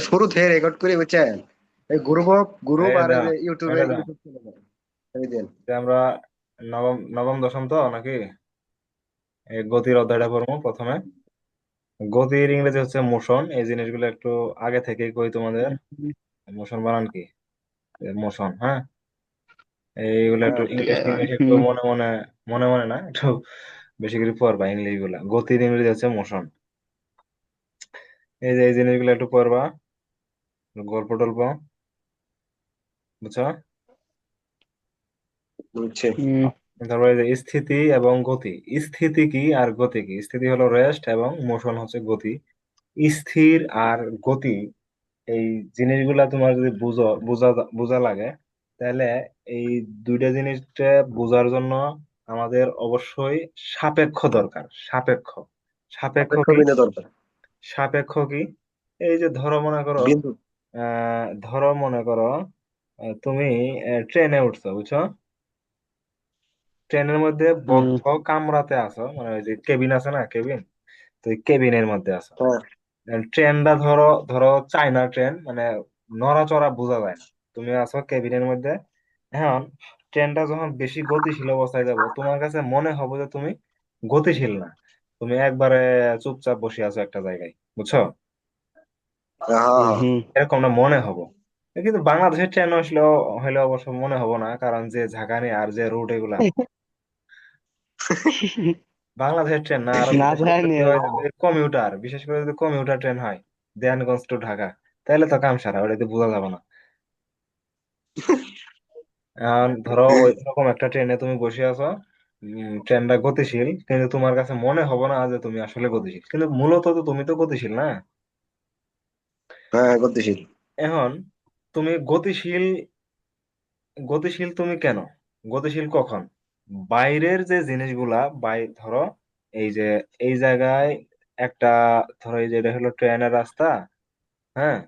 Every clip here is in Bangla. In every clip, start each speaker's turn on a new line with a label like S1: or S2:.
S1: শুরু থেকে রেকর্ড করে বুঝছেন? এই গ্রুপ গ্রুপ আর ইউটিউবে
S2: আমরা নবম নবম দশম তো নাকি? এই গতির অধ্যায়টা পড়ব প্রথমে। গতির ইংরেজি হচ্ছে মোশন। এই জিনিসগুলো একটু আগে থেকেই কই তোমাদের। মোশন বানান কি? মোশন হ্যাঁ? এইগুলো একটু ইংলিশ ইংলিশ একটু মনে মনে মনে মনে না একটু বেশি করে পড়বা ইংলিশগুলা গতির ইংরেজি হচ্ছে মোশন। এই যে এই জিনিসগুলো একটু পড়বা। গল্প টল্প বুঝছ?
S1: বুঝছি।
S2: তারপরে যে স্থিতি এবং গতি। স্থিতি কি আর গতি কি? স্থিতি হলো রেস্ট এবং মোশন হচ্ছে গতি। স্থির আর গতি এই জিনিসগুলা তোমার যদি বুঝো বুঝা বুঝা লাগে তাহলে এই দুইটা জিনিসটা বোঝার জন্য আমাদের অবশ্যই সাপেক্ষ দরকার সাপেক্ষ। সাপেক্ষ
S1: দরকার।
S2: সাপেক্ষ কি এই যে ধরো মনে করো
S1: বিন্দু।
S2: আহ ধরো মনে করো আহ, তুমি ট্রেনে উঠছো বুঝছ? ট্রেনের মধ্যে
S3: হুম।
S2: বদ্ধ কামরাতে আছো মানে ওই যে কেবিন আছে না কেবিন? তো কেবিনের মধ্যে আছো।
S1: হ্যাঁ।
S2: ট্রেনটা ধরো ধরো চায়না ট্রেন মানে নড়াচড়া বোঝা যায় না। তুমি আছো কেবিনের মধ্যে। এখন ট্রেনটা যখন বেশি গতিশীল অবস্থায় যাব তোমার কাছে মনে হবে যে তুমি গতিশীল না। তুমি একবারে চুপচাপ বসে আছো একটা জায়গায় বুঝছ? এরকম না মনে হব। কিন্তু বাংলাদেশের ট্রেন আসলে হলে অবশ্য মনে হব না কারণ যে ঝাঁকানি আর যে রুট এগুলা। বাংলাদেশের ট্রেন না আর
S3: না
S2: বিশেষ করে
S3: যায়নি
S2: যদি হয় কমিউটার বিশেষ করে যদি কমিউটার ট্রেন হয় দেয়ানগঞ্জ টু ঢাকা তাহলে তো কাম সারা ওটাতে বোঝা যাবে না। ধরো ওই রকম একটা ট্রেনে তুমি বসে আছো ট্রেনটা গতিশীল কিন্তু তোমার কাছে মনে হবে না যে তুমি আসলে গতিশীল। কিন্তু মূলত তো তুমি তো গতিশীল না?
S1: হ্যাঁ গতিশীল।
S2: এখন তুমি গতিশীল গতিশীল তুমি কেন? গতিশীল কখন? বাইরের যে জিনিসগুলা বাই ধরো এই যে এই জায়গায় একটা ধরো এই যে এটা হলো ট্রেনের রাস্তা হ্যাঁ?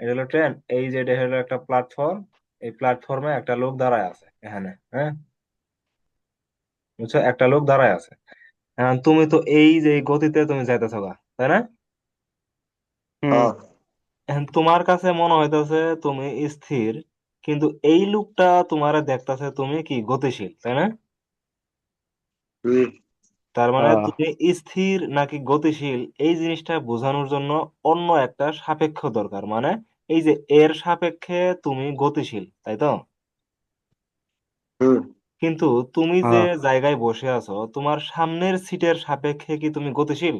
S2: এটা হলো ট্রেন এই যে এটা হলো একটা প্ল্যাটফর্ম এই প্ল্যাটফর্মে একটা লোক দাঁড়ায় আছে এখানে হ্যাঁ? বুঝছ? একটা লোক দাঁড়ায় আছে। তুমি তো এই যে গতিতে তুমি যাইতেছো গা তাই না?
S3: হুম।
S1: হ্যাঁ।
S2: তোমার কাছে মনে হইতেছে তুমি স্থির কিন্তু এই লোকটা তোমারে দেখতেছে তুমি কি গতিশীল তাই না? তার মানে
S3: আহ
S2: তুমি স্থির নাকি গতিশীল এই জিনিসটা বোঝানোর জন্য অন্য একটা সাপেক্ষ দরকার। মানে এই যে এর সাপেক্ষে তুমি গতিশীল তাই তো?
S1: হুম।
S2: কিন্তু তুমি যে
S3: আহ
S2: জায়গায় বসে আছো তোমার সামনের সিটের সাপেক্ষে কি তুমি গতিশীল?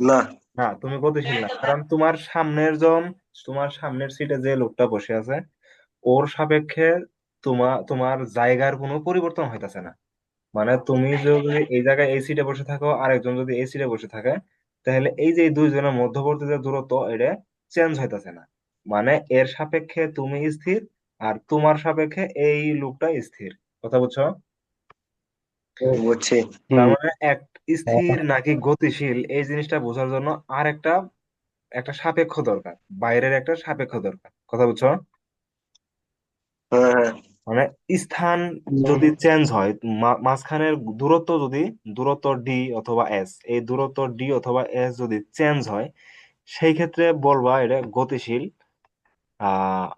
S1: না।
S2: না তুমি গতিশীল না। কারণ তোমার সামনের জন তোমার সামনের সিটে যে লোকটা বসে আছে ওর সাপেক্ষে তোমার তোমার জায়গার কোনো পরিবর্তন হইতাছে না। মানে তুমি যদি এই জায়গায় এই সিটে বসে থাকো আরেকজন যদি এই সিটে বসে থাকে তাহলে এই যে এই দুইজনের মধ্যবর্তী যে দূরত্ব এটা চেঞ্জ হইতাছে না। মানে এর সাপেক্ষে তুমি স্থির আর তোমার সাপেক্ষে এই লোকটা স্থির। কথা বুঝছ?
S1: বুঝছি।
S2: তার মানে এক স্থির নাকি গতিশীল এই জিনিসটা বোঝার জন্য আর একটা একটা সাপেক্ষ দরকার বাইরের একটা সাপেক্ষ দরকার। কথা বুঝছ?
S1: হ্যাঁ। হ্যাঁ
S2: মানে স্থান যদি চেঞ্জ হয় মাঝখানের দূরত্ব যদি দূরত্ব ডি অথবা এস এই দূরত্ব ডি অথবা এস যদি চেঞ্জ হয় সেই ক্ষেত্রে বলবা এটা গতিশীল আহ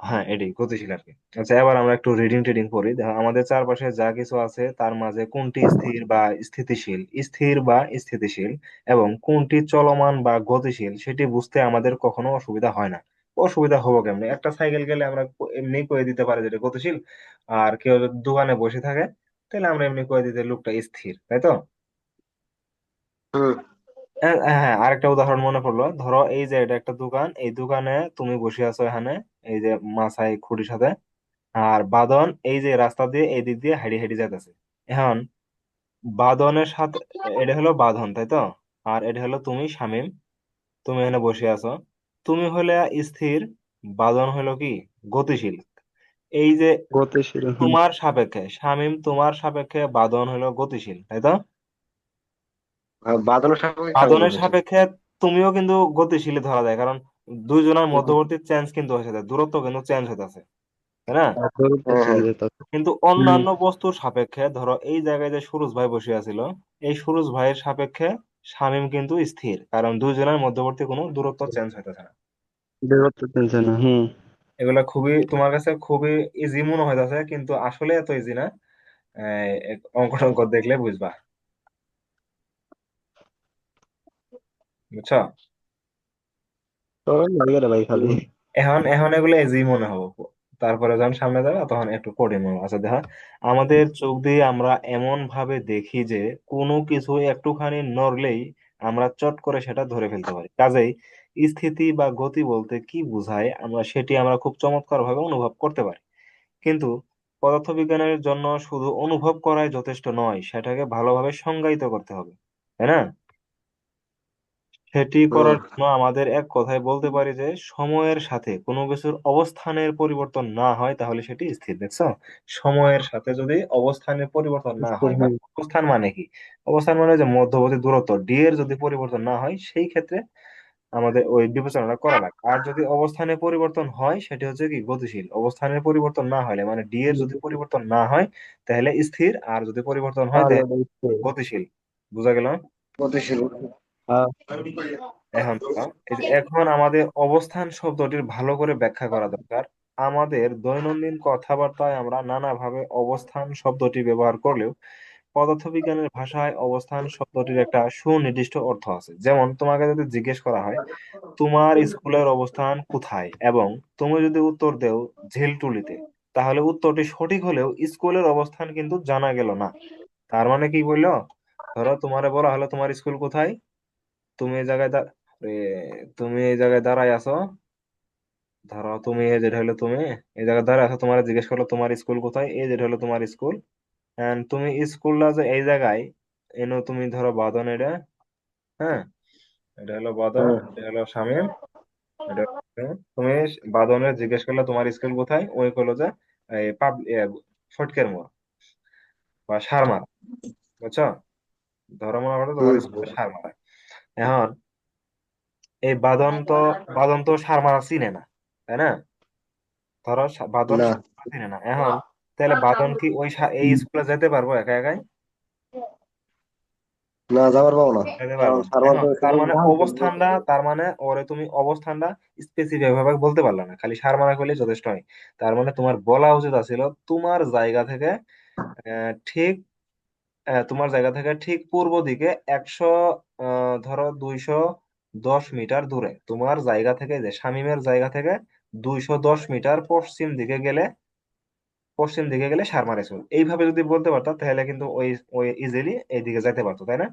S2: হ্যাঁ এটাই গতিশীল আর কি আচ্ছা এবার আমরা একটু রিডিং টিডিং করি। দেখো, আমাদের চারপাশে যা কিছু আছে, তার মাঝে কোনটি স্থির বা স্থিতিশীল? স্থির বা স্থিতিশীল এবং কোনটি চলমান বা গতিশীল, সেটি বুঝতে আমাদের কখনো অসুবিধা হয় না। অসুবিধা হব কেমনে? একটা সাইকেল গেলে আমরা এমনি কয়ে দিতে পারি যেটা গতিশীল। আর কেউ দোকানে বসে থাকে, তাহলে আমরা এমনি কয়ে দিতে লোকটা স্থির, তাই তো? হ্যাঁ আরেকটা উদাহরণ মনে পড়ল। ধরো এই যে এটা একটা দোকান এই দোকানে তুমি বসে আছো এখানে এই যে মাছাই খুঁটির সাথে আর বাদন এই যে রাস্তা দিয়ে এই দিক দিয়ে হেঁটে হেঁটে যাইতেছে। এখন বাদনের সাথে এটা হলো বাঁধন তাই তো? আর এটা হলো তুমি শামীম তুমি এখানে বসে আছো। তুমি হলে স্থির বাদন হলো কি? গতিশীল। এই যে
S3: গতিশীল
S2: তোমার সাপেক্ষে শামীম তোমার সাপেক্ষে বাদন হলো গতিশীল তাই তো?
S1: বাঁধানোর সাপেক্ষে
S2: তুমিও কিন্তু গতিশীল ধরা যায় কারণ দুইজনের মধ্যবর্তী চেঞ্জ কিন্তু হয়েছে দূরত্ব কিন্তু চেঞ্জ হইতেছে তাই না?
S1: হ্যাঁ হ্যাঁ
S2: কিন্তু অন্যান্য বস্তুর সাপেক্ষে ধরো এই জায়গায় যে সুরজ ভাই বসে আছিল এই সুরজ ভাইয়ের সাপেক্ষে শামীম কিন্তু স্থির কারণ দুইজনের মধ্যবর্তী কোনো দূরত্ব চেঞ্জ হইতেছে না।
S3: দূরত্ব না হুম।
S2: এগুলা খুবই তোমার কাছে খুবই ইজি মনে হইতাছে কিন্তু আসলে এত ইজি না অঙ্ক টঙ্ক দেখলে বুঝবা। বুঝছ?
S3: লাগে রে ভাই খালি।
S2: এখন এখন এগুলো ইজি মনে হবে তারপরে যখন সামনে যাবে তখন একটু কঠিন মনে হবে আচ্ছা দেখা আমাদের চোখ দিয়ে আমরা এমন ভাবে দেখি যে কোনো কিছু একটুখানি নড়লেই আমরা চট করে সেটা ধরে ফেলতে পারি। কাজেই স্থিতি বা গতি বলতে কি বোঝায় আমরা সেটি আমরা খুব চমৎকার ভাবে অনুভব করতে পারি। কিন্তু পদার্থবিজ্ঞানের জন্য শুধু অনুভব করাই যথেষ্ট নয় সেটাকে ভালোভাবে সংজ্ঞায়িত করতে হবে। তাই না? সেটি করার জন্য আমাদের এক কথায় বলতে পারি যে সময়ের সাথে কোনো কিছুর অবস্থানের পরিবর্তন না হয় তাহলে সেটি স্থির দেখছ? সময়ের সাথে যদি অবস্থানের পরিবর্তন না হয় বা অবস্থান মানে কি? অবস্থান মানে যে মধ্যবর্তী দূরত্ব ডি এর যদি পরিবর্তন না হয় সেই ক্ষেত্রে আমাদের ওই বিবেচনাটা করা লাগে আর যদি অবস্থানের পরিবর্তন হয় সেটি হচ্ছে কি? গতিশীল। অবস্থানের পরিবর্তন না হলে মানে ডি এর যদি পরিবর্তন না হয় তাহলে স্থির। আর যদি পরিবর্তন হয়
S3: তাহলে।
S2: গতিশীল। বুঝা গেল?
S1: গতিশীল
S2: এখন এখন আমাদের অবস্থান শব্দটির ভালো করে ব্যাখ্যা করা দরকার। আমাদের দৈনন্দিন কথাবার্তায় আমরা নানাভাবে অবস্থান শব্দটি ব্যবহার করলেও পদার্থবিজ্ঞানের ভাষায় অবস্থান শব্দটির একটা সুনির্দিষ্ট অর্থ আছে। যেমন তোমাকে যদি জিজ্ঞেস করা হয়, তোমার স্কুলের অবস্থান কোথায়? এবং তুমি যদি উত্তর দেও, ঝিলটুলিতে। তাহলে উত্তরটি সঠিক হলেও স্কুলের অবস্থান কিন্তু জানা গেল না। তার মানে কি বলল? ধরো তোমারে বলা হলো, তোমার স্কুল কোথায়? তুমি এই জায়গায় তুমি এই জায়গায় দাঁড়ায় আছো? ধরো তুমি এই যেটা হলো তুমি এই জায়গায় দাঁড়ায় আছো তোমার জিজ্ঞেস করল তোমার স্কুল কোথায়? এই যেটা হলো তোমার স্কুল। এন্ড তুমি স্কুলটা যে এই জায়গায় এনো তুমি ধরো বাদন এটা হ্যাঁ? এটা হলো বাদন
S1: হ্যাঁ।
S2: এটা হলো শামীম এটা তুমি বাদনের জিজ্ঞেস করলে তোমার স্কুল কোথায়? ওই করল যে এই ফটকের মোড় বা সারমারা। বুঝছ? ধরো মনে করো তোমার। স্কুল সারমারা। এখন এই বাদন তো বাদন তো সারমারা চিনে না তাই না? ধরো বাদন
S1: না।
S2: চিনে না। এখন তাহলে বাদন কি ওই এই স্কুলে যেতে পারব একা একাই?
S1: না যাবার পাবো না।
S2: যেতে
S1: কারণ
S2: পারব। না
S1: সারবার
S2: এখন তার মানে অবস্থানটা তার মানে ওরে তুমি অবস্থানটা স্পেসিফিক ভাবে বলতে পারলে না। খালি সারমারা করলে যথেষ্ট হয়। তার মানে তোমার বলা উচিত ছিল তোমার জায়গা থেকে আহ, ঠিক তোমার জায়গা থেকে ঠিক পূর্ব দিকে একশো ধরো দুইশো দশ মিটার দূরে। তোমার জায়গা থেকে যে শামীমের জায়গা থেকে দুইশো দশ মিটার পশ্চিম দিকে গেলে পশ্চিম দিকে গেলে সারমারা স্কুল এইভাবে যদি বলতে পারতো তাহলে কিন্তু ওই ওই ইজিলি এইদিকে যেতে পারতো তাই না?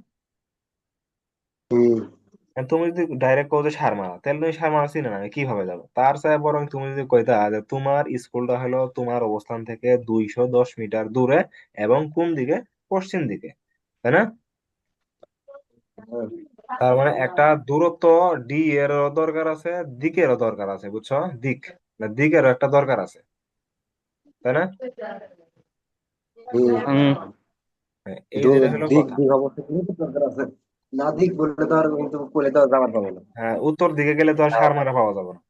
S1: হুম।
S2: তুমি যদি ডাইরেক্ট কও যে সারমারা তাহলে তুমি সারমারা চিনে না আমি কীভাবে যাব? তার চেয়ে বরং তুমি যদি কইতা যে তোমার স্কুলটা হলো তোমার অবস্থান থেকে দুইশো দশ মিটার দূরে এবং কোন দিকে? পশ্চিম দিকে তাই না। তার মানে একটা দূরত্ব ডি এরও দরকার আছে দিকেরও দরকার আছে বুঝছ? দিক না দিকেরও একটা দরকার আছে তাই না? হ্যাঁ,
S1: না
S2: হ্যাঁ উত্তর দিকে গেলে তো আর সারমারা পাওয়া যাবে না।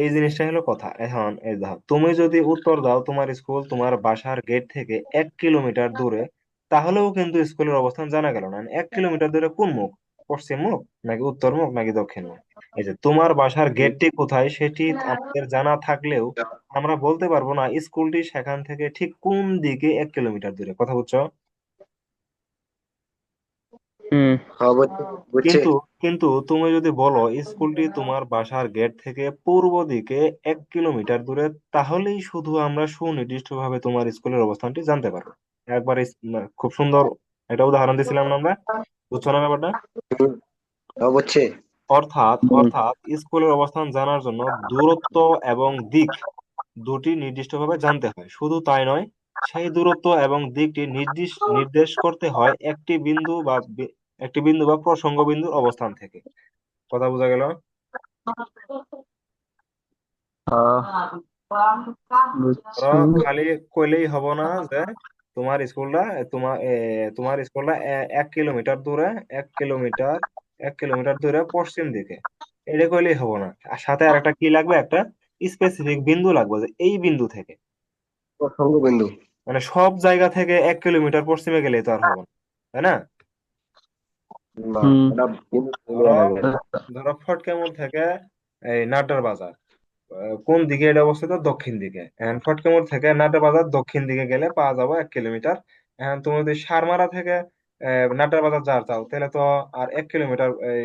S2: এই জিনিসটা হলো কথা। এখন এই দেখো তুমি যদি উত্তর দাও তোমার স্কুল তোমার বাসার গেট থেকে এক কিলোমিটার দূরে, তাহলেও কিন্তু স্কুলের অবস্থান জানা গেল না। এক কিলোমিটার দূরে কোন মুখ? পশ্চিম মুখ, নাকি উত্তর মুখ, নাকি দক্ষিণ মুখ? এই যে তোমার বাসার গেটটি কোথায়, সেটি আমাদের জানা থাকলেও আমরা বলতে পারব না স্কুলটি সেখান থেকে ঠিক কোন দিকে এক কিলোমিটার দূরে। কথা বুঝছ
S3: হুম
S1: হ্যাঁ বুঝছি বুঝছি
S2: কিন্তু কিন্তু তুমি যদি বলো স্কুলটি তোমার বাসার গেট থেকে পূর্ব দিকে এক কিলোমিটার দূরে তাহলেই শুধু আমরা সুনির্দিষ্টভাবে তোমার স্কুলের অবস্থানটি জানতে পারব। একবার খুব সুন্দর একটা উদাহরণ দিছিলাম না আমরা। বুঝছ না ব্যাপারটা?
S1: হ্যাঁ বুঝছি।
S2: অর্থাৎ অর্থাৎ স্কুলের অবস্থান জানার জন্য দূরত্ব এবং দিক দুটি নির্দিষ্টভাবে জানতে হয়। শুধু তাই নয় সেই দূরত্ব এবং দিকটি নির্দিশ, নির্দেশ করতে হয় একটি বিন্দু বা একটি বিন্দু বা প্রসঙ্গ বিন্দুর অবস্থান থেকে। কথা বোঝা গেল? খালি কইলেই হব না যে তোমার স্কুলটা তোমার তোমার স্কুলটা এক কিলোমিটার দূরে, এক কিলোমিটার এক কিলোমিটার দূরে পশ্চিম দিকে। এটা কইলেই হব না। আর সাথে আর একটা কি লাগবে? একটা স্পেসিফিক বিন্দু লাগবে যে এই বিন্দু থেকে।
S1: প্রসঙ্গ বিন্দু।
S2: মানে সব জায়গা থেকে এক কিলোমিটার পশ্চিমে গেলে তো আর হবে না তাই না? ধরো
S1: গেল।
S2: ধরো ফটকে মোড় থেকে এই নাটার বাজার কোন দিকে এটা অবস্থিত? দক্ষিণ দিকে। এখন ফটকে মোড় থেকে নাটার বাজার দক্ষিণ দিকে গেলে পাওয়া যাবে এক কিলোমিটার। এখন তুমি যদি সারমারা থেকে আহ, নাটার বাজার যাওয়ার চাও তাহলে তো আর এক কিলোমিটার এই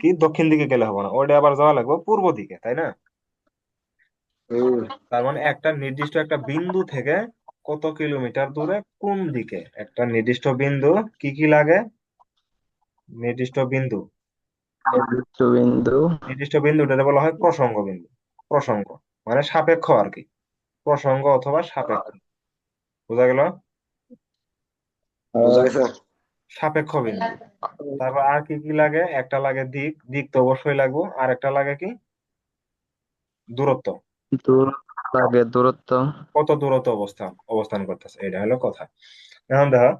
S2: কি? দক্ষিণ দিকে গেলে হবে না। ওইটা আবার যাওয়া লাগবে পূর্ব দিকে তাই না? তার মানে একটা নির্দিষ্ট একটা বিন্দু থেকে কত কিলোমিটার দূরে কোন দিকে? একটা নির্দিষ্ট বিন্দু কি কি লাগে? নির্দিষ্ট বিন্দু।
S3: নির্দিষ্ট বিন্দু।
S2: নির্দিষ্ট বিন্দুটা বলা হয় প্রসঙ্গ বিন্দু। প্রসঙ্গ মানে সাপেক্ষ আর কি। প্রসঙ্গ অথবা সাপেক্ষ। বোঝা গেল? সাপেক্ষ বিন্দু। তারপর আর কি কি লাগে? একটা লাগে দিক। দিক তো অবশ্যই লাগবো। আর একটা লাগে কি? দূরত্ব।
S3: দূর লাগে দূরত্ব।
S2: কত দূরত্ব অবস্থান অবস্থান করতেছে? এটা হলো কথা। এখন দেখো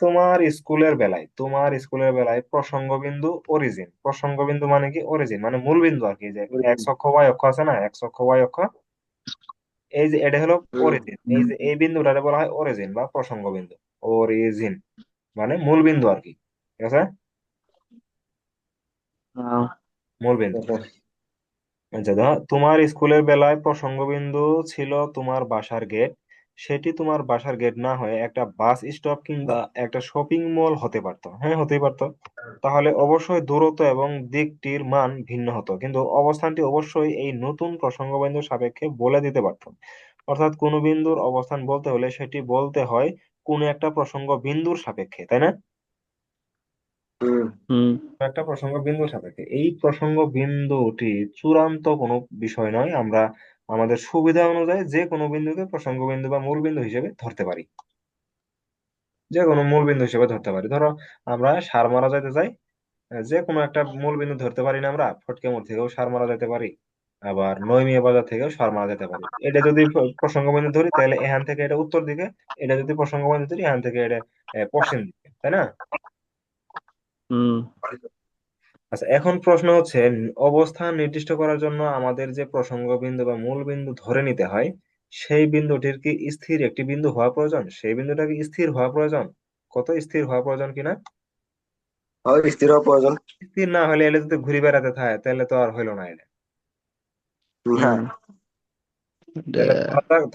S2: তোমার স্কুলের বেলায় তোমার স্কুলের বেলায় প্রসঙ্গ বিন্দু অরিজিন প্রসঙ্গ বিন্দু মানে কি? অরিজিন মানে মূল বিন্দু আর কি যে এক্স অক্ষ ওয়াই অক্ষ আছে না? এক্স অক্ষ ওয়াই অক্ষ। এই যে এটা হলো অরিজিন এই যে এই বিন্দুটাকে বলা হয় অরিজিন বা প্রসঙ্গ বিন্দু অরিজিন মানে মূল বিন্দু আর কি। ঠিক আছে? মূল বিন্দু। আচ্ছা তোমার স্কুলের বেলায় প্রসঙ্গ বিন্দু ছিল তোমার বাসার গেট সেটি তোমার বাসার গেট না হয়ে একটা বাস স্টপ কিংবা একটা শপিং মল হতে পারতো। হ্যাঁ হতেই পারতো। তাহলে অবশ্যই দূরত্ব এবং দিকটির মান ভিন্ন হতো। কিন্তু অবস্থানটি অবশ্যই এই নতুন প্রসঙ্গ বিন্দুর সাপেক্ষে বলে দিতে পারতো। অর্থাৎ কোন বিন্দুর অবস্থান বলতে হলে সেটি বলতে হয় কোন একটা প্রসঙ্গ বিন্দুর সাপেক্ষে, তাই না? একটা প্রসঙ্গ বিন্দুর সাপেক্ষে এই প্রসঙ্গ বিন্দুটি চূড়ান্ত কোনো বিষয় নয়। আমরা আমাদের সুবিধা অনুযায়ী যে কোনো বিন্দুকে প্রসঙ্গ বিন্দু বা মূল বিন্দু হিসেবে ধরতে পারি। যে কোনো মূল বিন্দু হিসেবে ধরতে পারি। ধরো আমরা সার মারা যেতে চাই। যে কোনো একটা মূল বিন্দু ধরতে পারি না আমরা। ফটকে মোড় থেকেও সার মারা যেতে পারি। আবার নইমিয়া বাজার থেকেও সার মারা যেতে পারি। এটা যদি প্রসঙ্গ বিন্দু ধরি তাহলে এখান থেকে এটা উত্তর দিকে। এটা যদি প্রসঙ্গ বিন্দু ধরি এখান থেকে এটা পশ্চিম দিকে। তাই না?
S3: হুম।
S2: আচ্ছা এখন প্রশ্ন হচ্ছে অবস্থান নির্দিষ্ট করার জন্য আমাদের যে প্রসঙ্গ বিন্দু বা মূল বিন্দু ধরে নিতে হয় সেই বিন্দুটির কি স্থির একটি বিন্দু হওয়া প্রয়োজন? সেই বিন্দুটা কি স্থির হওয়া প্রয়োজন? কত স্থির হওয়া প্রয়োজন কিনা?
S1: স্থির হওয়া প্রয়োজন।
S2: স্থির না হলে এলে যদি ঘুরে বেড়াতে থাকে তাহলে তো আর হইল না এটা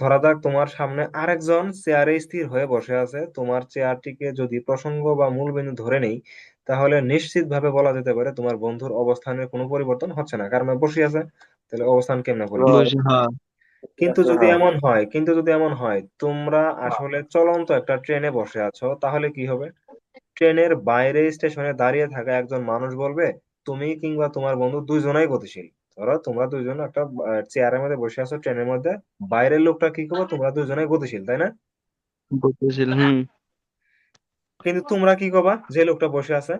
S2: ধরা যাক তোমার সামনে আরেকজন চেয়ারে স্থির হয়ে বসে আছে। তোমার চেয়ারটিকে যদি প্রসঙ্গ বা মূল বিন্দু ধরে নেই তাহলে নিশ্চিত ভাবে বলা যেতে পারে তোমার বন্ধুর অবস্থানের কোনো পরিবর্তন হচ্ছে না। কারণ বসে আছে তাহলে অবস্থান কেমনে পরিবর্তন
S3: হ্যাঁ।
S2: কিন্তু যদি
S1: হ্যাঁ।
S2: এমন হয় কিন্তু যদি এমন হয় তোমরা আসলে চলন্ত একটা ট্রেনে বসে আছো তাহলে কি হবে? ট্রেনের বাইরে স্টেশনে দাঁড়িয়ে থাকা একজন মানুষ বলবে তুমি কিংবা তোমার বন্ধু দুইজনাই গতিশীল। ধরো তোমরা দুইজন একটা চেয়ারের মধ্যে বসে আছো ট্রেনের মধ্যে। বাইরের লোকটা কি করবে? তোমরা দুইজনাই গতিশীল তাই না?
S3: গতিশীল হুম।
S2: কিন্তু তোমরা কি করবা যে লোকটা বসে আছে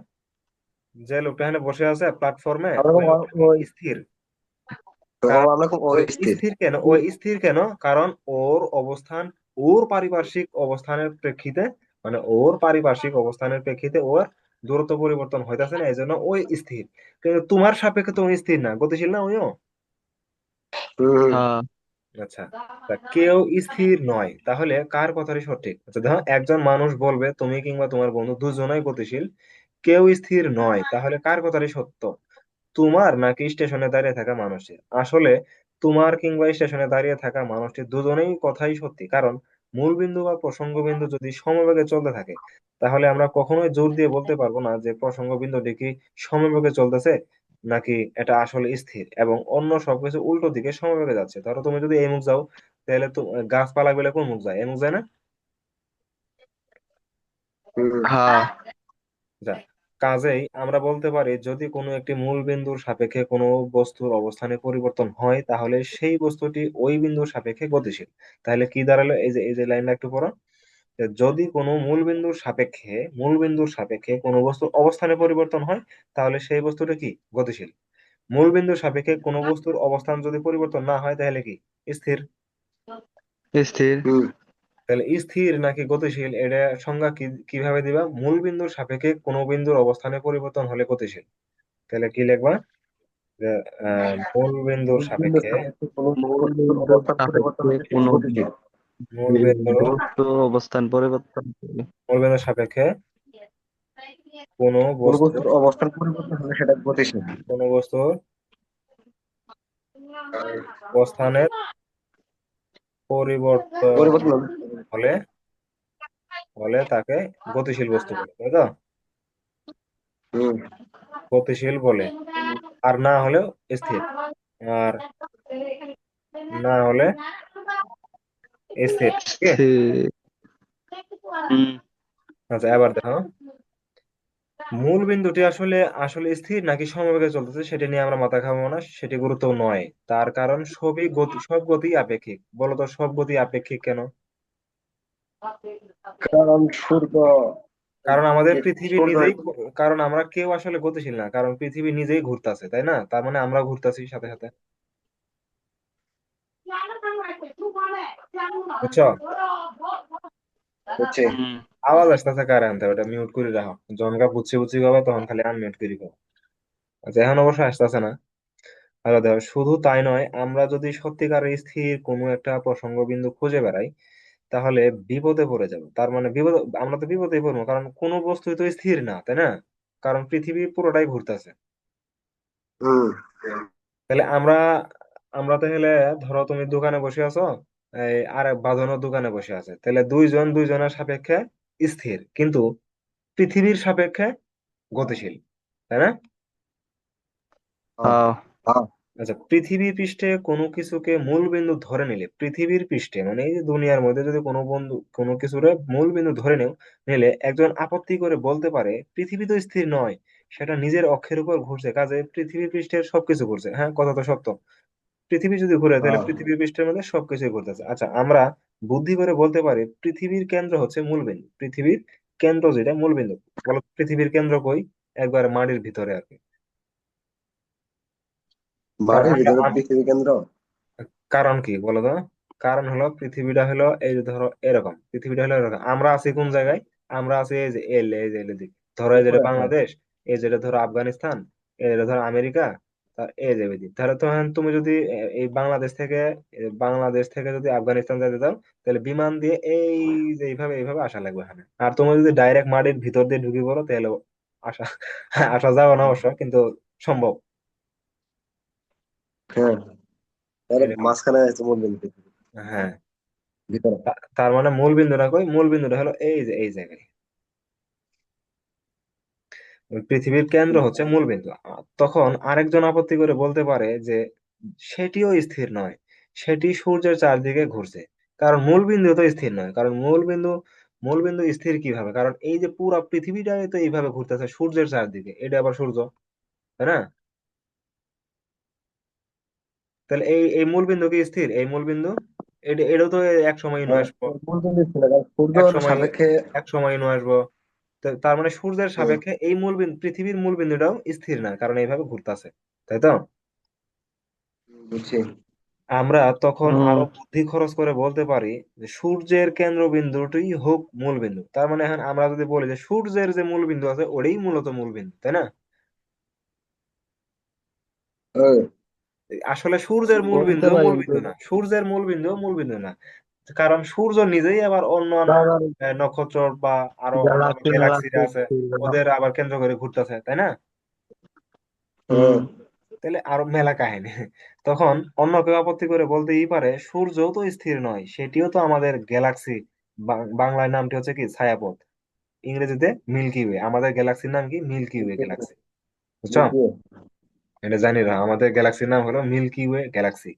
S2: যে লোকটা এখানে বসে আছে প্ল্যাটফর্মে স্থির। স্থির। কেন? ওই স্থির কেন? কারণ ওর অবস্থান ওর পারিপার্শ্বিক অবস্থানের প্রেক্ষিতে মানে ওর পারিপার্শ্বিক অবস্থানের প্রেক্ষিতে ওর দূরত্ব পরিবর্তন হইতাছে না এই জন্য ওই স্থির। কিন্তু তোমার সাপেক্ষে তুমি স্থির না গতিশীল না ওইও
S3: হ্যাঁ।
S2: আচ্ছা তা কেউ স্থির নয়। তাহলে কার কথাই সঠিক? আচ্ছা দেখো একজন মানুষ বলবে তুমি কিংবা তোমার বন্ধু দুজনেই গতিশীল কেউ স্থির নয়। তাহলে কার কথাই সত্য? তোমার নাকি স্টেশনে দাঁড়িয়ে থাকা মানুষের আসলে তোমার কিংবা স্টেশনে দাঁড়িয়ে থাকা মানুষটির দুজনেই কথাই সত্যি কারণ মূল বিন্দু বা প্রসঙ্গ বিন্দু যদি সমবেগে চলতে থাকে তাহলে আমরা কখনোই জোর দিয়ে বলতে পারব না যে প্রসঙ্গ বিন্দুটি কি সমবেগে চলতেছে। নাকি এটা আসলে স্থির? এবং অন্য সবকিছু উল্টো দিকে সমবেগে যাচ্ছে। ধরো তুমি যদি এই মুখ যাও তাহলে তো গাছপালা গুলো কোন মুখ যায়? এই মুখ যায় না?
S3: হ্যাঁ।
S2: যা কাজেই আমরা বলতে পারি যদি কোনো একটি মূল বিন্দুর সাপেক্ষে কোনো বস্তুর অবস্থানে পরিবর্তন হয় তাহলে সেই বস্তুটি ওই বিন্দুর সাপেক্ষে গতিশীল। তাহলে কি দাঁড়াল? এই যে এই যে লাইনটা একটু পড়ো। যদি কোনো মূল বিন্দুর সাপেক্ষে মূল বিন্দুর সাপেক্ষে কোনো বস্তুর অবস্থানে পরিবর্তন হয় তাহলে সেই বস্তুটা কি? গতিশীল। মূল বিন্দুর সাপেক্ষে কোনো বস্তুর অবস্থান যদি পরিবর্তন না হয় তাহলে কি? স্থির।
S3: স্থির।
S2: তাহলে স্থির নাকি গতিশীল এটা সংজ্ঞা কি কীভাবে দিবা? মূল বিন্দুর সাপেক্ষে কোনো বিন্দুর অবস্থানে পরিবর্তন হলে গতিশীল। তাহলে কি লিখবা? যে আহ, মূল বিন্দুর সাপেক্ষে
S1: কোনো অবস্থান পরিবর্তন হলে
S3: কোনো
S1: গতিশীল।
S2: মূল বিন্দু
S3: বস্তু অবস্থান পরিবর্তন করে।
S2: সাপেক্ষে। কোনো
S1: কোন
S2: বস্তু।
S1: বস্তুর অবস্থান পরিবর্তন হলে সেটা গতিশীল
S2: কোনো বস্তুর অবস্থানের পরিবর্তন
S1: পরিবর্তন হলে
S2: হলে হলে তাকে গতিশীল বস্তু বলে তাই তো? গতিশীল বলে। আর না হলেও স্থির। আর না হলে আছে?
S3: স্থির
S2: আচ্ছা এবার দেখো। মূল বিন্দুটি আসলে আসলে স্থির নাকি সমবেগে চলতেছে সেটা নিয়ে আমরা মাথা খাব না সেটি গুরুত্ব নয়। তার কারণ সবই গতি সব গতি আপেক্ষিক। বলতো সব গতি আপেক্ষিক কেন?
S1: কারণ সূর্য
S2: কারণ আমাদের পৃথিবী নিজেই কারণ আমরা কেউ আসলে গতিশীল না কারণ পৃথিবী নিজেই ঘুরতেছে তাই না? তার মানে আমরা ঘুরতেছি সাথে সাথে। বুঝছ?
S3: হুম।
S2: আওয়াজ আসতেছে কারে ওটা মিউট করে রাখো। জনকা বুঝছি বুঝছি হবে তখন খালি আনমিউট করে রাখো আচ্ছা এখন অবশ্য আসতেছে না। আচ্ছা দেখো শুধু তাই নয় আমরা যদি সত্যিকার স্থির কোনো একটা প্রসঙ্গ বিন্দু খুঁজে বেড়াই তাহলে বিপদে পড়ে যাব। তার মানে বিপদ আমরা তো বিপদে পড়ব কারণ কোনো বস্তুই তো স্থির না তাই না? কারণ পৃথিবী পুরোটাই ঘুরতেছে। তাহলে আমরা আমরা তাহলে ধরো তুমি দোকানে বসে আছো আর বাঁধনের দোকানে বসে আছে। তাহলে দুইজন দুইজনের সাপেক্ষে স্থির কিন্তু পৃথিবীর সাপেক্ষে গতিশীল তাই না? আচ্ছা পৃথিবী পৃষ্ঠে কোনো কিছুকে মূল বিন্দু ধরে নিলে পৃথিবীর পৃষ্ঠে মানে এই যে দুনিয়ার মধ্যে যদি কোনো বন্ধু কোনো কিছুর মূল বিন্দু ধরে নেও নিলে একজন আপত্তি করে বলতে পারে পৃথিবী তো স্থির নয় সেটা নিজের অক্ষের উপর ঘুরছে কাজে পৃথিবী পৃষ্ঠের সবকিছু ঘুরছে। হ্যাঁ কথা তো সত্য। পৃথিবী যদি ঘুরে তাহলে
S1: হ্যাঁ।
S2: পৃথিবীর পৃষ্ঠের মধ্যে সবকিছুই ঘুরতেছে আচ্ছা আমরা বুদ্ধি করে বলতে পারি পৃথিবীর কেন্দ্র হচ্ছে মূল বিন্দু পৃথিবীর কেন্দ্র যেটা মূল বিন্দু বলো পৃথিবীর কেন্দ্র কই? একবার মাটির ভিতরে আর কি।
S1: কেন্দ্র?
S2: কারণ কি বলো তো? কারণ হলো পৃথিবীটা হলো এই যে ধরো এরকম পৃথিবীটা হলো এরকম। আমরা আছি কোন জায়গায়? আমরা আছি এই যে এল এই যে এল দিক। ধরো এই যেটা বাংলাদেশ এই যেটা ধরো আফগানিস্তান এই যেটা ধরো আমেরিকা আর এই যে দিক তাহলে তখন তুমি যদি এই বাংলাদেশ থেকে বাংলাদেশ থেকে যদি আফগানিস্তান যেতে চাও তাহলে বিমান দিয়ে এই যে এইভাবে এইভাবে আসা লাগবে এখানে। আর তুমি যদি ডাইরেক্ট মাটির ভিতর দিয়ে ঢুকে পড়ো তাহলে আসা আসা যাবে না অবশ্য কিন্তু সম্ভব।
S1: হ্যাঁ। মাঝখানে আছে মূল বিন্দু
S2: হ্যাঁ।
S1: ভিতরে।
S2: তার মানে মূল বিন্দুটা কই? মূল বিন্দুটা হলো এই যে এই জায়গায়। পৃথিবীর কেন্দ্র হচ্ছে মূল বিন্দু। তখন আরেকজন আপত্তি করে বলতে পারে যে সেটিও স্থির নয়। সেটি সূর্যের চারদিকে ঘুরছে। কারণ মূল বিন্দু তো স্থির নয়। কারণ মূল বিন্দু মূল বিন্দু স্থির কীভাবে? কারণ এই যে পুরো পৃথিবীটাই তো এইভাবে ঘুরতেছে সূর্যের চারদিকে। এটা আবার সূর্য তাই না? তাহলে এই এই মূল বিন্দু কি স্থির? এই মূল বিন্দু? এটা এটাও তো এক সময় ইনু
S1: হ্যাঁ,
S2: আসব। এক সময় এক সময় ইনু আসব। তার মানে সূর্যের সাপেক্ষে এই মূল বিন্দু পৃথিবীর মূল বিন্দুটাও স্থির না কারণ এইভাবে ঘুরতেছে তাই তো?
S1: বুঝছি।
S2: আমরা তখন আরও বুদ্ধি খরচ করে বলতে পারি যে সূর্যের কেন্দ্রবিন্দুটি হোক মূল বিন্দু তার মানে এখন আমরা যদি বলি যে সূর্যের যে মূল বিন্দু আছে ওটাই মূলত মূল বিন্দু তাই না? আসলে সূর্যের মূল
S3: বলতে
S2: বিন্দু মূল বিন্দু না সূর্যের মূল বিন্দু মূল বিন্দু না। কারণ সূর্য নিজেই আবার অন্য নক্ষত্র বা আরও আছে ওদের আবার কেন্দ্র করে ঘুরতেছে তাই না? তাহলে আরও মেলা কাহিনী। তখন অন্য কেউ আপত্তি করে বলতেই পারে সূর্যও তো স্থির নয় সেটিও তো আমাদের গ্যালাক্সি বাংলায় নামটি হচ্ছে কি? ছায়াপথ। ইংরেজিতে মিল্কি ওয়ে আমাদের গ্যালাক্সির নাম কি? মিল্কি ওয়ে গ্যালাক্সি বুঝছ? এটা জানি না আমাদের গ্যালাক্সির নাম হলো মিল্কি ওয়ে গ্যালাক্সি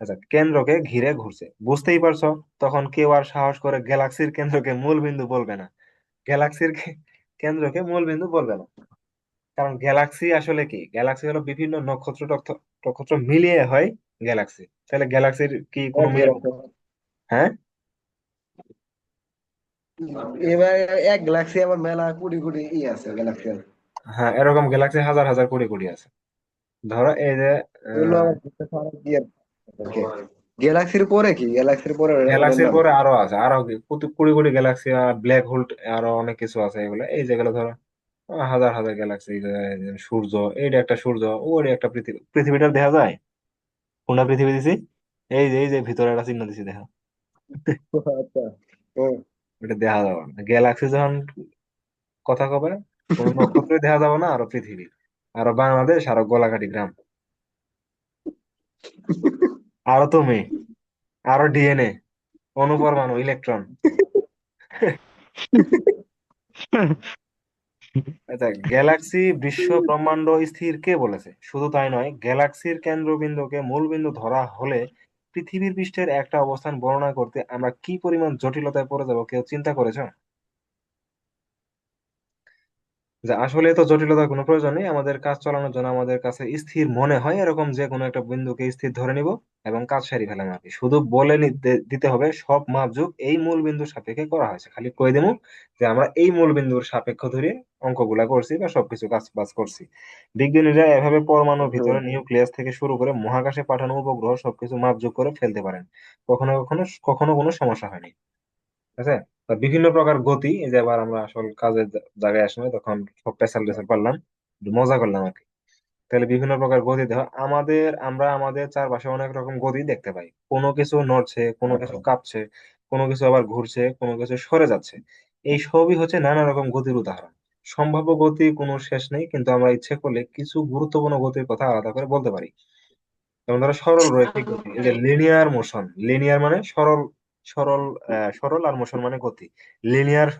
S2: আচ্ছা কেন্দ্রকে ঘিরে ঘুরছে। বুঝতেই পারছ তখন কেউ আর সাহস করে গ্যালাক্সির কেন্দ্রকে মূল বিন্দু বলবে না। গ্যালাক্সির কেন্দ্রকে মূল বিন্দু বলবে না। কারণ গ্যালাক্সি আসলে কি? গ্যালাক্সি হলো বিভিন্ন নক্ষত্র নক্ষত্র মিলিয়ে হয় গ্যালাক্সি। তাহলে গ্যালাক্সির কি কোনো হ্যাঁ?
S1: এবার এক গ্যালাক্সি আবার মেলা কোটি কোটি ই আছে গ্যালাক্সি
S2: হ্যাঁ এরকম গ্যালাক্সি হাজার হাজার কোটি কোটি আছে। ধরো এই যে
S1: গিয়ে গ্যালাক্সির পরে কি? গ্যালাক্সির পরে
S2: গ্যালাক্সির পরে আরও আছে। আরও কি? কোটি গ্যালাক্সি ব্ল্যাক হোল আরও অনেক কিছু আছে এগুলো। এই যেগুলো ধরো হাজার হাজার গ্যালাক্সি সূর্য এইটা একটা সূর্য ওইটা একটা পৃথিবী পৃথিবীটা দেখা যায়? কোনটা পৃথিবী দিছি? এই যে এই যে ভিতরে একটা চিহ্ন দিছি দেখা।
S1: আচ্ছা।
S2: এটা দেখা যাবে না। গ্যালাক্সি যখন কথা কবে? কোনো নক্ষত্রই দেখা যাবে না আরও পৃথিবী। আরও বাংলাদেশ আরও গোলাঘাটি গ্রাম। আরও তুমি, আরও ডিএনএ অনুপরমাণু ইলেকট্রন আচ্ছা গ্যালাক্সি বিশ্ব, ব্রহ্মাণ্ড, স্থির কে বলেছে? শুধু তাই নয় গ্যালাক্সির কেন্দ্রবিন্দুকে মূলবিন্দু ধরা হলে পৃথিবীর পৃষ্ঠের একটা অবস্থান বর্ণনা করতে আমরা কি পরিমাণ জটিলতায় পড়ে যাব, কেউ চিন্তা করেছ? যে আসলে তো জটিলতার কোনো প্রয়োজন নেই, আমাদের কাজ চালানোর জন্য আমাদের কাছে স্থির মনে হয়, এরকম যে কোনো একটা বিন্দুকে স্থির ধরে নিব। এবং কাজ সারি ফেলাম আর কি। শুধু বলে দিতে হবে সব মাপযোগ এই মূল বিন্দুর সাপেক্ষে করা হয়েছে। খালি কই দেবো যে আমরা এই মূল বিন্দুর সাপেক্ষ ধরে অঙ্কগুলা করছি বা সবকিছু কাজ বাজ করছি। বিজ্ঞানীরা এভাবে পরমাণুর ভিতরে নিউক্লিয়াস থেকে শুরু করে মহাকাশে পাঠানো উপগ্রহ সবকিছু মাপযোগ করে ফেলতে পারেন। কখনো কখনো কখনো কোনো সমস্যা হয়নি। ঠিক আছে বিভিন্ন প্রকার গতি এই যে আবার আমরা আসল কাজের জায়গায় আসলে তখন সব পেশাল টেসাল পারলাম। মজা করলাম আর কি। তাহলে বিভিন্ন প্রকার গতি দেখো আমাদের আমরা আমাদের চারপাশে অনেক রকম গতি দেখতে পাই। কোনো কিছু নড়ছে কোনো কিছু কাঁপছে কোনো কিছু আবার ঘুরছে কোনো কিছু সরে যাচ্ছে। এই সবই হচ্ছে নানা রকম গতির উদাহরণ। সম্ভাব্য গতি কোনো শেষ নেই কিন্তু আমরা ইচ্ছে করলে কিছু গুরুত্বপূর্ণ গতির কথা আলাদা করে বলতে পারি। যেমন ধরো সরল রৈখিক গতি এই যে লিনিয়ার মোশন লিনিয়ার মানে সরল সরল আহ, সরল আর মোশন মানে গতি। লিনিয়ার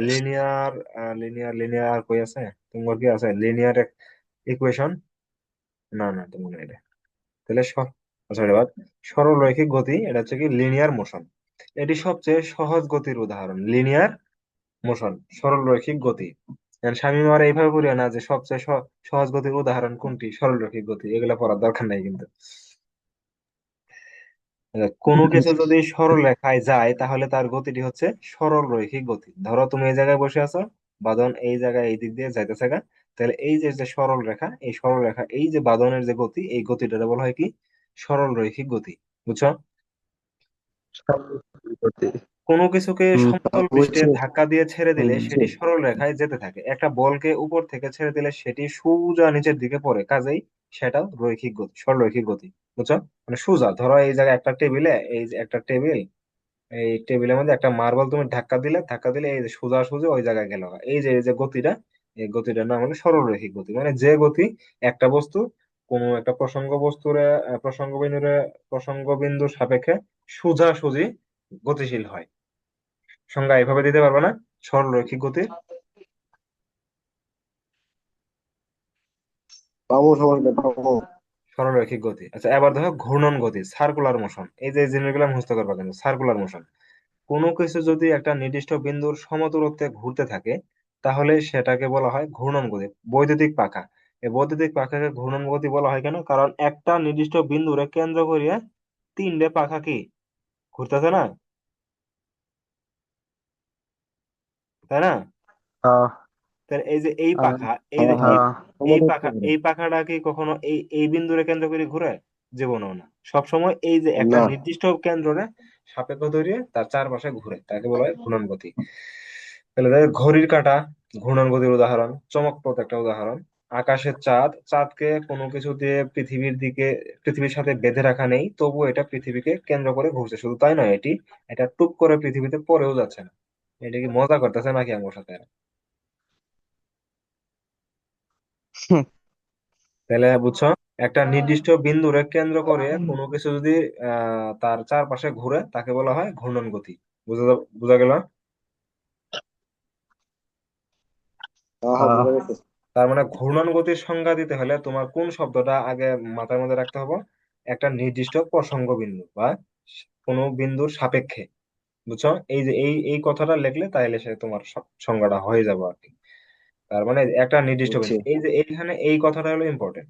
S2: লিনিয়ার লিনিয়ার লিনিয়ার কই আছে? তোমার কি আছে? লিনিয়ার ইকুয়েশন না না তো মনে হয় তাহলে সরি বাদ সরল রৈখিক গতি এটা হচ্ছে কি লিনিয়ার মোশন এটি সবচেয়ে সহজ গতির উদাহরণ লিনিয়ার মোশন সরল রৈখিক গতি স্বামী আর এইভাবে পড়িও না যে সবচেয়ে সহজ গতির উদাহরণ কোনটি? সরল রৈখিক গতি এগুলা পড়ার দরকার নাই কিন্তু। আচ্ছা, কোনো কিছু যদি সরল রেখায় যায় তাহলে তার গতিটি হচ্ছে সরল রৈখিক গতি। ধরো তুমি এই জায়গায় বসে আছো বাদন এই জায়গায় এই দিক দিয়ে যাইতেছে তাহলে এই যে যে সরল রেখা এই সরল রেখা এই যে বাদনের যে গতি এই গতিটা বলা হয় কি? সরল রৈখিক গতি বুঝছ? কোনো কিছুকে সমতল পৃষ্ঠে ধাক্কা দিয়ে ছেড়ে দিলে সেটি সরল রেখায় যেতে থাকে। একটা বলকে উপর থেকে ছেড়ে দিলে সেটি সোজা নিচের দিকে পড়ে কাজেই সেটাও রৈখিক গতি সরল রৈখিক গতি বুঝছ? মানে সোজা ধরো এই জায়গায় একটা টেবিলে এই যে একটা টেবিল এই টেবিলের মধ্যে একটা মার্বেল তুমি ধাক্কা দিলে ধাক্কা দিলে এই যে সোজা সোজা ওই জায়গায় গেল। এই যে এই যে গতিটা গতিটার নাম হলো সরলরৈখিক গতি। মানে যে গতি একটা বস্তু কোনো একটা প্রসঙ্গ বস্তুরে প্রসঙ্গ বিন্দুরে প্রসঙ্গ বিন্দুর সাপেক্ষে সোজা সুজি গতিশীল হয়। সংজ্ঞা এভাবে দিতে পারবে না সরলরৈখিক
S1: পাবো
S2: সরলরৈখিক গতি। আচ্ছা এবার দেখো ঘূর্ণন গতি সার্কুলার মোশন এই যে জিনিসগুলো মুখস্থ করবা কিন্তু সার্কুলার মোশন কোনো কিছু যদি একটা নির্দিষ্ট বিন্দুর সমদূরত্বে ঘুরতে থাকে তাহলে সেটাকে বলা হয় ঘূর্ণন গতি বৈদ্যুতিক পাখা। এই বৈদ্যুতিক পাখাকে ঘূর্ণন গতি বলা হয় কেন? কারণ একটা নির্দিষ্ট বিন্দুরে কেন্দ্র করিয়া তিনটে পাখা কি? ঘুরতেছে না? তাই না? তাহলে এই যে এই পাখা এই যে
S1: হ্যাঁ,
S2: এই পাখা এই পাখাটা কি কখনো এই এই বিন্দুরে কেন্দ্র করে ঘুরে? জীবনেও না। সবসময় এই যে একটা। নির্দিষ্ট কেন্দ্রে সাপেক্ষ ধরিয়ে তার চারপাশে ঘুরে তাকে বলা হয় ঘূর্ণন গতি। তাহলে দেখো ঘড়ির কাঁটা ঘূর্ণন গতির উদাহরণ চমকপ্রদ একটা উদাহরণ। আকাশের চাঁদ চাঁদকে কোনো কিছু দিয়ে পৃথিবীর দিকে পৃথিবীর সাথে বেঁধে রাখা নেই তবু এটা পৃথিবীকে কেন্দ্র করে ঘুরছে। শুধু তাই নয় এটি এটা টুক করে পৃথিবীতে পড়েও যাচ্ছে না। এটা কি মজা করতেছে নাকি আমার সাথে? তাহলে বুঝছ একটা নির্দিষ্ট বিন্দুরে কেন্দ্র করে কোনো কিছু যদি আহ তার চারপাশে ঘুরে তাকে বলা হয় ঘূর্ণন গতি। বুঝা বুঝা গেল?
S1: হ্যাঁ, হ্যাঁ।
S2: তার মানে ঘূর্ণন গতির সংজ্ঞা দিতে হলে তোমার কোন শব্দটা আগে মাথার মধ্যে রাখতে হবে? একটা নির্দিষ্ট প্রসঙ্গ বিন্দু বা কোনো বিন্দুর সাপেক্ষে বুঝছ? এই যে এই এই কথাটা লিখলে তাইলে সে তোমার সংজ্ঞাটা হয়ে যাবে আর কি। তার মানে একটা নির্দিষ্ট। বিন্দু। এই যে এইখানে এই কথাটা হলো ইম্পর্টেন্ট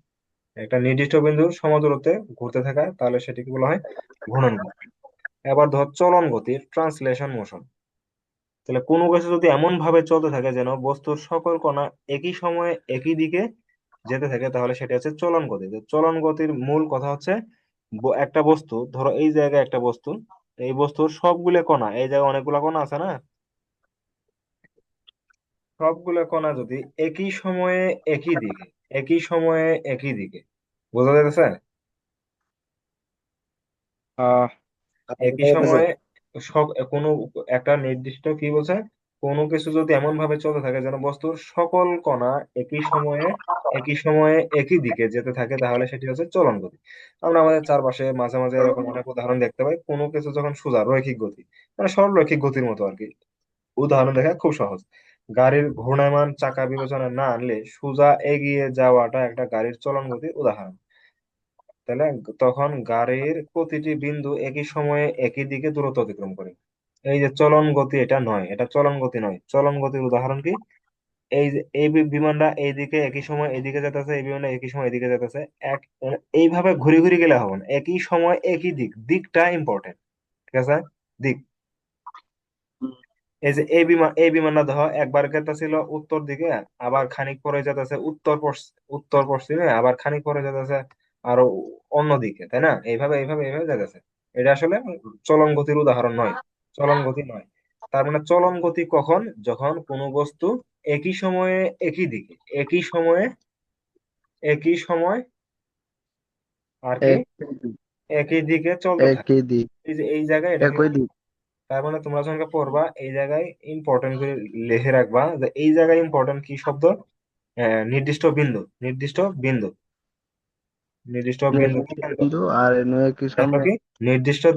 S2: একটা নির্দিষ্ট বিন্দুর সমদূরত্বে ঘুরতে থাকা তাহলে সেটিকে বলা হয় ঘূর্ণন গতি। এবার ধর চলন গতির ট্রান্সলেশন মোশন তাহলে কোনো কিছু যদি এমন ভাবে চলতে থাকে যেন বস্তুর সকল কণা একই সময়ে একই দিকে যেতে থাকে তাহলে সেটা হচ্ছে চলন গতি। চলন গতির মূল কথা হচ্ছে একটা বস্তু ধরো এই জায়গায় একটা বস্তু এই বস্তুর সবগুলো কণা এই জায়গায় অনেকগুলো কণা আছে না? সবগুলো কণা যদি একই সময়ে একই দিকে একই সময়ে একই দিকে বোঝা যাচ্ছে
S3: আহ,
S2: একই সময়ে সব কোনো একটা নির্দিষ্ট, কি বলছে? কোনো কিছু যদি এমন ভাবে চলতে থাকে যেন বস্তুর সকল কণা একই সময়ে একই সময়ে একই দিকে যেতে থাকে, তাহলে সেটি হচ্ছে চলন গতি। আমরা আমাদের চারপাশে মাঝে মাঝে এরকম অনেক উদাহরণ দেখতে পাই। কোনো কিছু যখন সোজা রৈখিক গতি মানে সরলরৈখিক গতির মতো আর কি। উদাহরণ দেখা খুব সহজ। গাড়ির ঘূর্ণায়মান চাকা বিবেচনা না আনলে সোজা এগিয়ে যাওয়াটা একটা গাড়ির চলন গতির উদাহরণ। তাহলে তখন গাড়ির প্রতিটি বিন্দু একই সময়ে একই দিকে দূরত্ব অতিক্রম করে। এই যে চলন গতি এটা নয়, এটা চলন গতি নয়। চলন গতির উদাহরণ কি? এই যে এই বিমানটা এইদিকে একই সময় এদিকে যেতেছে এই বিমানটা একই সময় এদিকে যেতেছে এক, এইভাবে ঘুরে ঘুরে গেলে হবে না। একই সময় একই দিক, দিকটা ইম্পর্টেন্ট ঠিক আছে? দিক। এই যে এই বিমান এই বিমানটা ধর একবার যেতেছিল উত্তর দিকে, আবার খানিক পরে যেতেছে উত্তর উত্তর পশ্চিমে, আবার খানিক পরে যেতেছে আরও অন্য দিকে তাই না? এইভাবে এইভাবে এইভাবে যেতেছে এটা আসলে চলন গতির উদাহরণ নয়। চলন গতি নয়। তার মানে চলন গতি কখন? যখন কোনো বস্তু একই সময়ে একই দিকে একই সময়ে একই সময় আর কি?
S3: একই
S2: দিকে চলতে
S3: একই দিক।
S2: এই জায়গায়
S3: একই দিক।
S2: তার মানে তোমরা যখন পড়বা এই জায়গায় ইম্পর্টেন্ট করে লিখে রাখবা যে এই জায়গায় ইম্পর্টেন্ট কি শব্দ? আহ, নির্দিষ্ট বিন্দু নির্দিষ্ট বিন্দু। নির্দিষ্ট বিন্দু
S3: নির্দিষ্ট আর
S2: নির্দিষ্ট